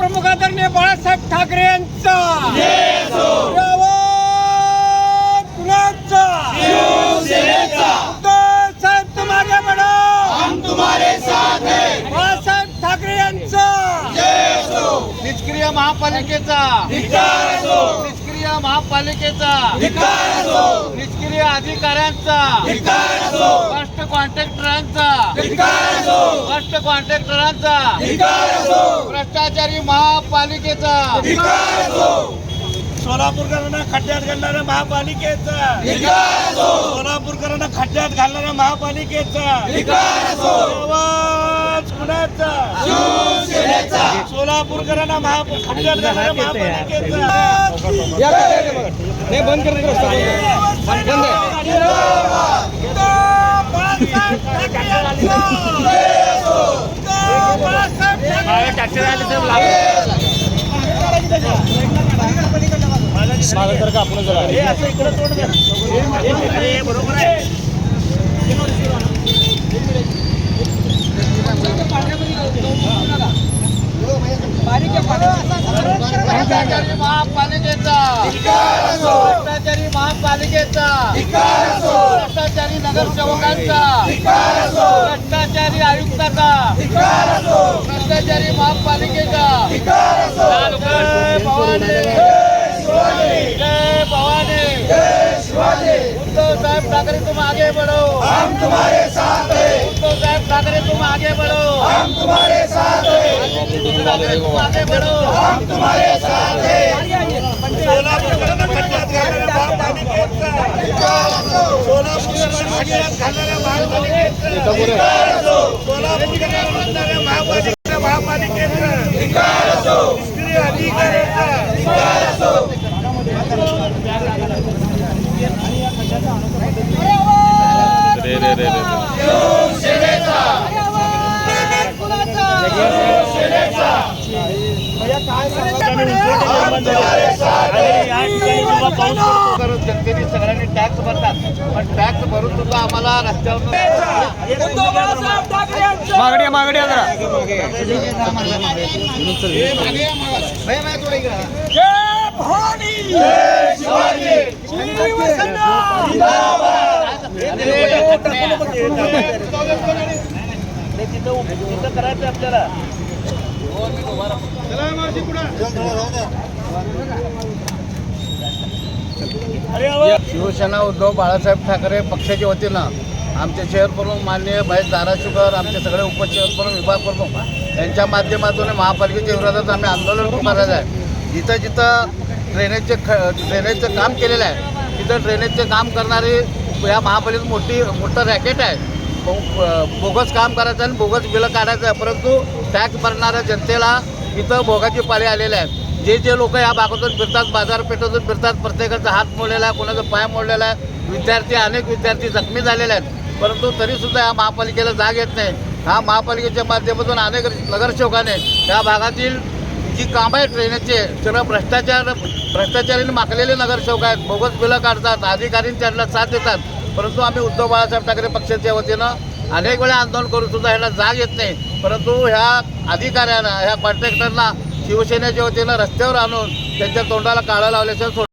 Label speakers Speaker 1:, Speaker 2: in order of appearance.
Speaker 1: प्रमुख आदरणीय बाळासाहेब ठाकरे यांचा. साहेब तुम आगे बढ़ो बाळासाहेब ठाकरे यांचा.
Speaker 2: निष्क्रिय महापालिकेचा. निष्क्रिय महापालिकेचा. निष्क्रिय अधिकाऱ्यांचा. कॉन्ट्रॅक्टरांचा. भ्रष्ट कॉन्ट्रॅक्टरांचा. भ्रष्टाचारी महापालिकेचा.
Speaker 3: सोलापूरकरांना खड्ड्यात घालणाऱ्या महापालिकेचा. सोलापूरकरांना खड्ड्यात घालणाऱ्या महापालिकेचा. आवाज कुणाचा? सोलापूरकरांना महा खड्ड्यात घालणाऱ्या महापालिकेचा.
Speaker 1: बाळासाहेब ठाकरे यांचा. उद्धव
Speaker 3: तोंड द्या. अरे, हे बरोबर आहे.
Speaker 2: महापालिकेचा. भ्रष्टाचारी नगरसेवकांचा. भ्रष्टाचारी आयुक्ताचा. भ्रष्टाचारी महापालिकेचा. जय भवानी. जय भवानी. उद्धव साहेब ठाकरे तुम आगे बढ़ो. हम तुम्हारे साथ हैं. उद्धव साहेब ठाकरे तुम आगे बढ़ो. हम तुम्हारे साथ हैं. तुम आगे बढ़ो. हम
Speaker 3: सोलापूरकरांना खड्ड्यात घालणाऱ्या महापालिकेचा सोलापूरकरांना महापालिकेचा सोलापूरकरांना अधिकाऱ्याचा
Speaker 2: जनतेने सगळ्यांनी टॅक्स भरतात. पण टॅक्स भरून सुद्धा आम्हाला रस्त्यावर
Speaker 1: भवानी शिवसेना.
Speaker 3: तिथं करायचं आपल्याला.
Speaker 2: शिवसेना उद्धव बाळासाहेब ठाकरे पक्षाच्या वतीनं आमचे शहर मान्य माननीय दाराशिवकर आमचे सगळे उपशहर प्रमुख विभाग प्रमुख यांच्या माध्यमातून महापालिकेच्या विरोधात आम्ही आंदोलन पुकारत आहे. जिथं जिथं ड्रेनेजचे ख ड्रेनेजचं काम केलेलं आहे तिथं ड्रेनेजचं काम करणारी या महापालिकेत मोठी मोठं रॅकेट आहे. बोगस काम करायचं आणि बोगस बिलं काढायचं आहे. परंतु टॅक्स भरणाऱ्या जनतेला इथं भोगाची पाळी आलेल्या आहेत जे जे लोक या भागातून फिरतात बाजारपेठेतून फिरतात प्रत्येकाचा हात मोडलेला आहे कोणाचा पाय मोडलेला आहे विद्यार्थी अनेक विद्यार्थी जखमी झालेले आहेत. परंतु तरीसुद्धा या महापालिकेला जाग येत नाही. हा महापालिकेच्या माध्यमातून अनेक नगरसेवकाने या भागातील जी कामं आहेत ट्रेनेचे सगळं भ्रष्टाचार भ्रष्टाचाराने मागलेले नगरसेवक आहेत बोगस बिलं काढतात अधिकारी त्यांना साथ देतात. परंतु आम्ही उद्धव बाळासाहेब ठाकरे पक्षाच्या वतीनं अनेक वेळा आंदोलन करून सुद्धा ह्याला जाग येत नाही. परंतु ह्या अधिकाऱ्यांना ह्या कॉन्ट्रॅक्टरना शिवसेनेच्या वतीनं रस्त्यावर आणून त्यांच्या तोंडाला काळा लावल्याचं